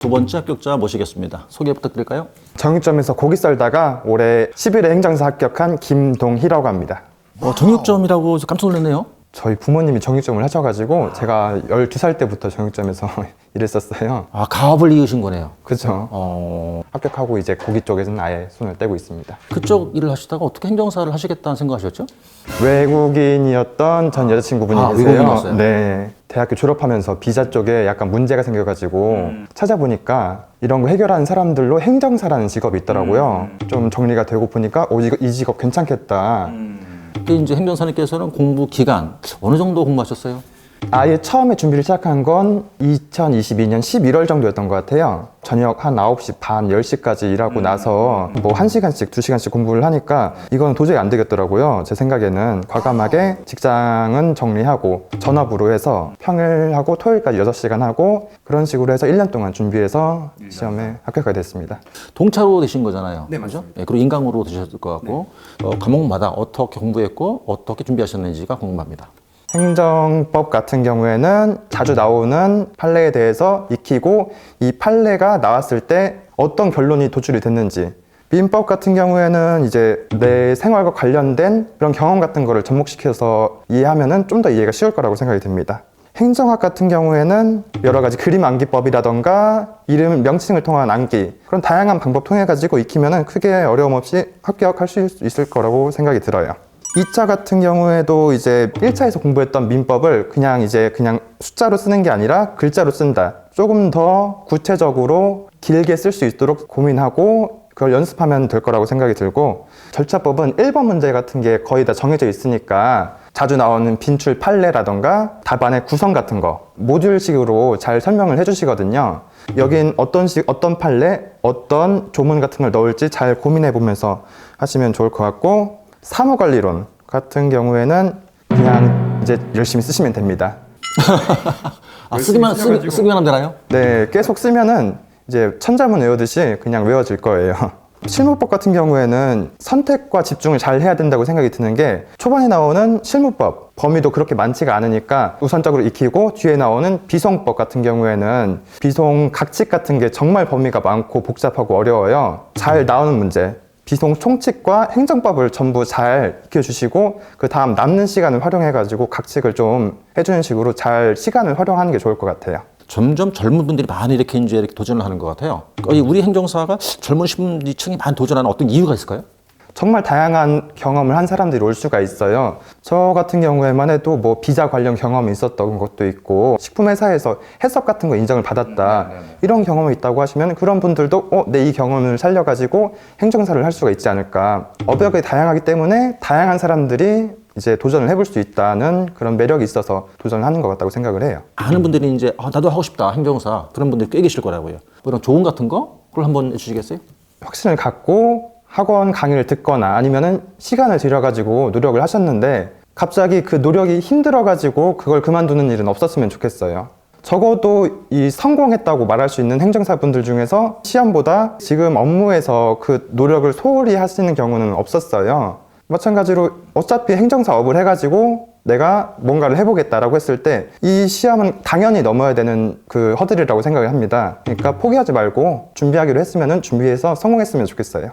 두 번째 합격자 모시겠습니다. 소개 부탁드릴까요? 정육점에서 고기 썰다가 올해 11회 행정사 합격한 김동희라고 합니다. 어, 정육점이라고 해서 깜짝 놀랐네요. 저희 부모님이 정육점을 하셔가지고 제가 12살 때부터 정육점에서 일했었어요. 아, 가업을 이으신 거네요. 그죠. 어, 합격하고 이제 고기 쪽에서는 아예 손을 떼고 있습니다. 그쪽 일을 하시다가 어떻게 행정사를 하시겠다는 생각하셨죠? 외국인이었던 전 여자친구분이 아, 계세요. 외국인이었어요? 네. 대학교 졸업하면서 비자 쪽에 약간 문제가 생겨가지고 찾아보니까 이런 거 해결하는 사람들로 행정사라는 직업이 있더라고요. 좀 정리가 되고 보니까 오, 이거- 이 직업 괜찮겠다. 그때 이제 행정사님께서는 공부 기간 어느 정도 공부하셨어요? 아예 처음에 준비를 시작한 건 2022년 11월 정도였던 것 같아요. 저녁 한 9시 반, 10시까지 일하고 나서 뭐 1시간씩, 2시간씩 공부를 하니까 이건 도저히 안 되겠더라고요. 제 생각에는 과감하게 직장은 정리하고 전업으로 해서 평일하고 토요일까지 6시간 하고 그런 식으로 해서 1년 동안 준비해서 시험에 합격하게 됐습니다. 동차로 되신 거잖아요. 네, 맞죠? 네, 그리고 인강으로 되셨을 것 같고 어, 과목마다 어떻게 공부했고 어떻게 준비하셨는지가 궁금합니다. 행정법 같은 경우에는 자주 나오는 판례에 대해서 익히고 이 판례가 나왔을 때 어떤 결론이 도출이 됐는지 민법 같은 경우에는 이제 내 생활과 관련된 그런 경험 같은 거를 접목시켜서 이해하면은 좀 더 이해가 쉬울 거라고 생각이 듭니다. 행정학 같은 경우에는 여러 가지 그림 암기법이라던가 이름 명칭을 통한 암기 그런 다양한 방법 통해 가지고 익히면은 크게 어려움 없이 합격할 수 있을 거라고 생각이 들어요. 2차 같은 경우에도 이제 1차에서 공부했던 민법을 그냥 이제 그냥 숫자로 쓰는 게 아니라 글자로 쓴다. 조금 더 구체적으로 길게 쓸 수 있도록 고민하고 그걸 연습하면 될 거라고 생각이 들고 절차법은 1번 문제 같은 게 거의 다 정해져 있으니까 자주 나오는 빈출 판례라던가 답안의 구성 같은 거 모듈식으로 잘 설명을 해주시거든요. 여긴 어떤 식 어떤 판례 어떤 조문 같은 걸 넣을지 잘 고민해 보면서 하시면 좋을 것 같고 사무관리론 같은 경우에는 그냥 이제 열심히 쓰시면 됩니다. 아, 쓰기만 쓰, 쓰기만 하면 되나요? 네, 계속 쓰면은 이제 천자문 외우듯이 그냥 외워질 거예요. 실무법 같은 경우에는 선택과 집중을 잘 해야 된다고 생각이 드는 게 초반에 나오는 실무법 범위도 그렇게 많지가 않으니까 우선적으로 익히고 뒤에 나오는 비송법 같은 경우에는 비송 각칙 같은 게 정말 범위가 많고 복잡하고 어려워요. 잘 나오는 문제. 비송 총칙과 행정법을 전부 잘 익혀주시고 그 다음 남는 시간을 활용해가지고 각칙을 좀 해주는 식으로 잘 시간을 활용하는 게 좋을 것 같아요. 점점 젊은 분들이 많이 이렇게 이제 이렇게 도전을 하는 것 같아요. 우리 행정사가 젊은 시민층이 많이 도전하는 어떤 이유가 있을까요? 정말 다양한 경험을 한 사람들이 올 수가 있어요. 저 같은 경우에만 해도 뭐 비자 관련 경험이 있었던 것도 있고 식품회사에서 해썹 같은 거 인정을 받았다 이런 경험이 있다고 하시면 그런 분들도 어, 내 이 경험을 살려가지고 행정사를 할 수가 있지 않을까. 업역이 다양하기 때문에 다양한 사람들이 이제 도전을 해볼 수 있다는 그런 매력이 있어서 도전을 하는 것 같다고 생각을 해요. 아는 분들이 이제 아, 나도 하고 싶다 행정사 그런 분들이 꽤 계실 거라고요. 뭐 이런 조언 같은 거 그걸 한번 해주시겠어요? 확신을 갖고 학원 강의를 듣거나 아니면은 시간을 들여가지고 노력을 하셨는데 갑자기 그 노력이 힘들어가지고 그걸 그만두는 일은 없었으면 좋겠어요. 적어도 이 성공했다고 말할 수 있는 행정사분들 중에서 시험보다 지금 업무에서 그 노력을 소홀히 하시는 경우는 없었어요. 마찬가지로 어차피 행정사업을 해가지고 내가 뭔가를 해보겠다라고 했을 때 이 시험은 당연히 넘어야 되는 그 허들이라고 생각을 합니다. 그러니까 포기하지 말고 준비하기로 했으면 준비해서 성공했으면 좋겠어요.